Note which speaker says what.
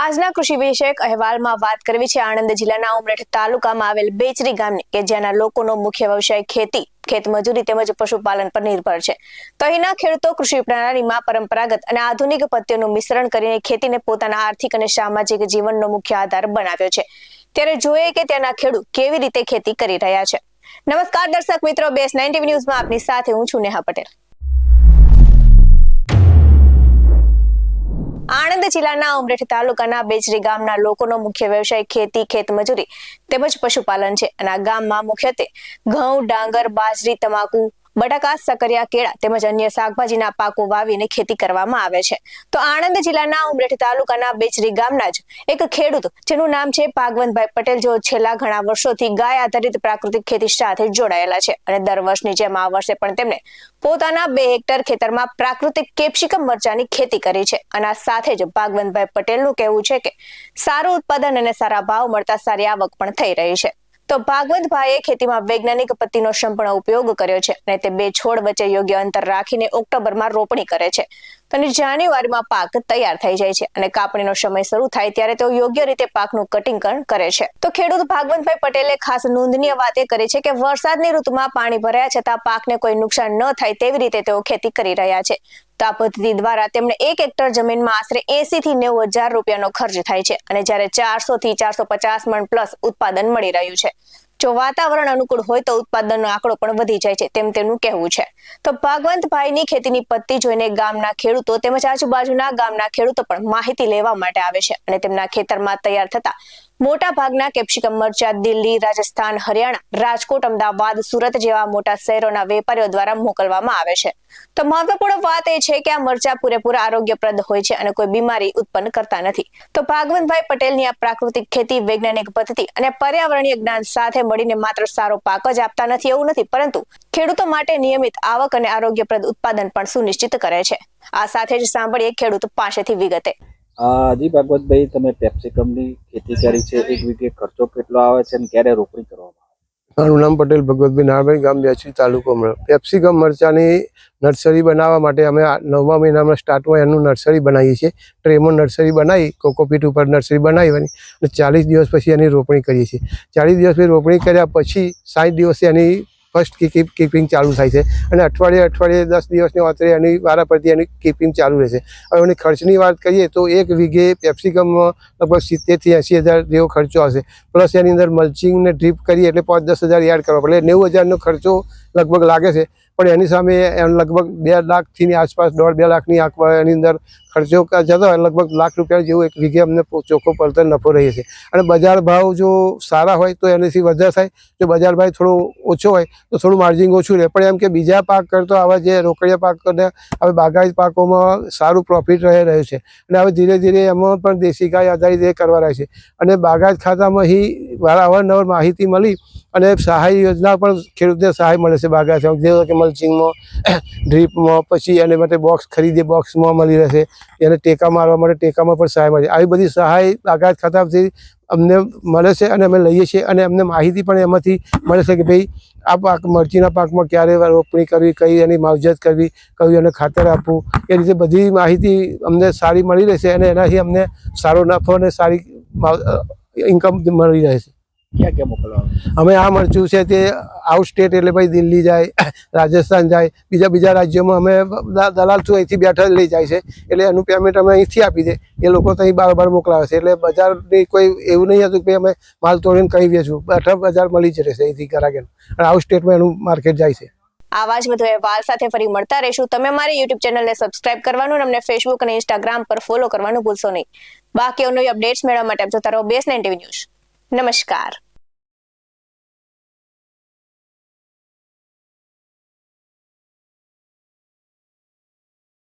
Speaker 1: આજના કૃષિ વિષયક અહેવાલમાં વાત કરવી છે આણંદ જિલ્લાના ઉમરેઠ તાલુકામાં આવેલ બેચરી ગામની કે જેના લોકોનો મુખ્ય વ્યવસાય ખેતી ખેતમજૂરી તેમજ પશુપાલન પર નિર્ભર છે તો અહીંના ખેડૂતો કૃષિ પ્રણાલીમાં પરંપરાગત અને આધુનિક પદ્ધતિઓનું મિશ્રણ કરીને ખેતીને પોતાના આર્થિક અને સામાજિક જીવનનો મુખ્ય આધાર બનાવ્યો છે ત્યારે જોઈએ કે ત્યાંના ખેડૂત કેવી રીતે ખેતી કરી રહ્યા છે નમસ્કાર દર્શક મિત્રો બેસ નાઇન્ટી ન્યૂઝમાં આપની સાથે હું છું નેહા પટેલ સુરત જિલ્લાના ઉમરેઠ તાલુકાના બેચરી ગામના લોકોનો મુખ્ય વ્યવસાય ખેતી ખેતમજૂરી તેમજ પશુપાલન છે અને આ ગામમાં મુખ્યત્વે ઘઉં ડાંગર બાજરી તમાકુ બટાકા સકરિયા કેળા તેમજ અન્ય શાકભાજીના પાકો વાવીને ખેતી કરવામાં આવે છે તો આણંદ જિલ્લાના ઉમરેઠ તાલુકાના બેચરી ગામના જ એક ખેડૂત જેનું નામ છે ભાગવંતભાઈ પટેલ જેઓ છેલ્લા ઘણા વર્ષોથી ગાય આધારિત પ્રાકૃતિક ખેતી સાથે જોડાયેલા છે અને દર વર્ષની જેમ આ વર્ષે પણ તેમણે પોતાના બે હેક્ટર ખેતરમાં પ્રાકૃતિક કેપ્સિકમ મરચાની ખેતી કરી છે અને આ સાથે જ ભાગવંતભાઈ પટેલનું કહેવું છે કે સારું ઉત્પાદન અને સારા ભાવ મળતા સારી આવક પણ થઈ રહી છે તો ભાગવતભાઈએ ખેતીમાં વૈજ્ઞાનિક પદ્ધતિનો સંપૂર્ણ ઉપયોગ કર્યો છે અને તે બે છોડ વચ્ચે યોગ્ય અંતર રાખીને ઓક્ટોબરમાં રોપણી કરે છે અને જાન્યુઆરીમાં પાક તૈયાર થઈ જાય છે અને કાપણીનો સમય શરૂ થાય ત્યારે તેઓ યોગ્ય રીતે પાકનું કટિંગ કરે છે તો ખેડૂત ભાગવંતભાઈ પટેલે ખાસ નોંધનીય વાત એ કરી છે કે વરસાદની ઋતુમાં પાણી ભરાયા છતાં પાકને કોઈ નુકસાન ન થાય તેવી રીતે તેઓ ખેતી કરી રહ્યા છે તો આ પદ્ધતિ દ્વારા તેમને એક હેક્ટર જમીનમાં આશરે એસી થી નેવું હજાર રૂપિયાનો ખર્ચ થાય છે અને જ્યારે ચારસો થી ચારસો પચાસ મણ પ્લસ ઉત્પાદન મળી રહ્યું છે જો વાતાવરણ અનુકૂળ હોય તો ઉત્પાદનનો આંકડો પણ વધી જાય છે તેમ તેનું કહેવું છે તો ભાગવંતભાઈની ખેતીની પત્તી જોઈને ગામના ખેડૂતો તેમજ આજુબાજુના ગામના ખેડૂતો પણ માહિતી લેવા માટે આવે છે અને તેમના ખેતરમાં તૈયાર થતા મોટા ભાગના કેપ્સિકમ મરચા દિલ્હી રાજસ્થાન હરિયાણા રાજકોટ અમદાવાદ સુરત જેવા મોટા શહેરોના વેપારીઓ દ્વારા મોકલવામાં આવે છે તો મહત્વપૂર્ણ વાત એ છે કે આ મરચા પૂરેપૂરા આરોગ્યપ્રદ હોય છે અને કોઈ બીમારી ઉત્પન્ન કરતા નથી તો ભાગવંતભાઈ પટેલની આ પ્રાકૃતિક ખેતી વૈજ્ઞાનિક પદ્ધતિ અને પર્યાવરણીય જ્ઞાન સાથે મળીને માત્ર સારો પાક જ આપતા નથી એવું નથી પરંતુ ખેડૂતો માટે નિયમિત આવક અને આરોગ્યપ્રદ ઉત્પાદન પણ સુનિશ્ચિત કરે છે આ સાથે જ સાંભળીએ ખેડૂત પાસેથી વિગતે
Speaker 2: જી ભાગવતભાઈ તમે પેપ્સી કંપની ખેતી કરી છે એક વીઘે ખર્ચો કેટલો આવે છે અને ક્યારે રોપણી કરવામાં
Speaker 3: આવે મારું નામ પટેલ ભગવતભાઈ નારાયણ ગામ બેસી તાલુકો કેપ્સિકમ મરચાની નર્સરી બનાવવા માટે અમે નવમા મહિનામાં સ્ટાર્ટમાં એનું નર્સરી બનાવીએ છીએ ટ્રેમાં નર્સરી બનાવી કોકોપીટ ઉપર નર્સરી બનાવી અને ચાલીસ દિવસ પછી એની રોપણી કરીએ છીએ ચાલીસ દિવસ પછી રોપણી કર્યા પછી સાઠ દિવસે એની ફર્સ્ટ કીપ કીપિંગ ચાલુ થાય છે અને અઠવાડિયે અઠવાડિયે દસ દિવસની અંતરે એની વારા પરથી એની કીપિંગ ચાલુ રહેશે હવે એની ખર્ચની વાત કરીએ તો એક વીઘે કેપ્સિકમમાં લગભગ સિત્તેરથી એંસી હજાર જેવો ખર્ચો આવશે પ્લસ એની અંદર મલ્ચિંગને ડ્રીપ કરીએ એટલે પાંચ દસ હજાર એડ કરવા પડે નેવું હજારનો ખર્ચો લગભગ લાગે છે પણ એની સામે લગભગ બે લાખથીની આસપાસ દોઢ બે લાખની એની અંદર ખર્ચો જતો હોય લગભગ લાખ રૂપિયા જેવું એક વીઘે અમને ચોખ્ખો પડતર નફો રહીએ છીએ અને બજાર ભાવ જો સારા હોય તો એનાથી વધારે થાય જો બજાર ભાવ થોડો ઓછો હોય તો થોડું માર્જિન ઓછું રહે પણ એમ કે બીજા પાક કરતો આવા જે રોકડિયા પાક કરને હવે બાગાયત પાકોમાં સારું પ્રોફિટ રહે રહ્યું છે અને હવે ધીરે ધીરે એમાં પણ દેશી ગાય આધારિત એ કરવા રહે છે અને બાગાયત ખાતામાં વારંવાર નવર માહિતી મળી અને સહાય યોજના પણ ખેડૂતને સહાય મળે છે બાગાયત જેવો કે મલ્ચિંગમાં ડ્રીપમાં પછી એને માટે બોક્સ ખરીદે બોક્સમાં મળી રહેશે એને ટેકા મારવા માટે ટેકામાં પણ સહાય મળે આવી બધી સહાય બાગાયત ખાતાથી અમને મળે છે અને અમે લઈએ છીએ અને અમને માહિતી પણ એમાંથી મળે છે કે ભાઈ આ પાક મરચીના પાકમાં ક્યારે રોપણી કરવી કઈ એની માવજત કરવી કયું એને ખાતર આપવું એ રીતે બધી માહિતી અમને સારી મળી રહેશે અને એનાથી અમને સારો નફો અને સારી ઇન્કમ મળી રહેશે
Speaker 2: ક્યાં ક્યાં મોકલવાનું
Speaker 3: અમે આ મરચું છે તે આઉટ સ્ટેટ એટલે ભાઈ દિલ્હી જાય રાજસ્થાન જાય બીજા બીજા રાજ્યોમાં અમે દલાલ છું અહીંથી બેઠા લઈ જાય છે એટલે એનું પેમેન્ટ અમે અહીંથી આપી દે એ લોકો ત્યાં બાર બાર મોકલાવે છે એટલે બજારની કોઈ એવું નહીં હતું કે અમે માલ તોડીને કહી વેચું બેઠા બજાર મળી જ રહેશે અહીંથી કરાગેનું અને આઉટ સ્ટેટમાં એનું માર્કેટ જાય છે
Speaker 1: આ વાત વધુ અહેવાલ સાથે ફરી મળતા રહેશું તમે મારી યુટ્યુબ ચેનલને સબસ્ક્રાઇબ કરવાનું અને અમને ફેસબુક અને ઇન્સ્ટાગ્રામ પર ફોલો કરવાનું ભૂલશો નહીં બાકી બાકીઓની અપડેટ્સ મેળવવા માટે જોતા રહો બેસ નાઇન ટીવી ન્યૂઝ નમસ્કાર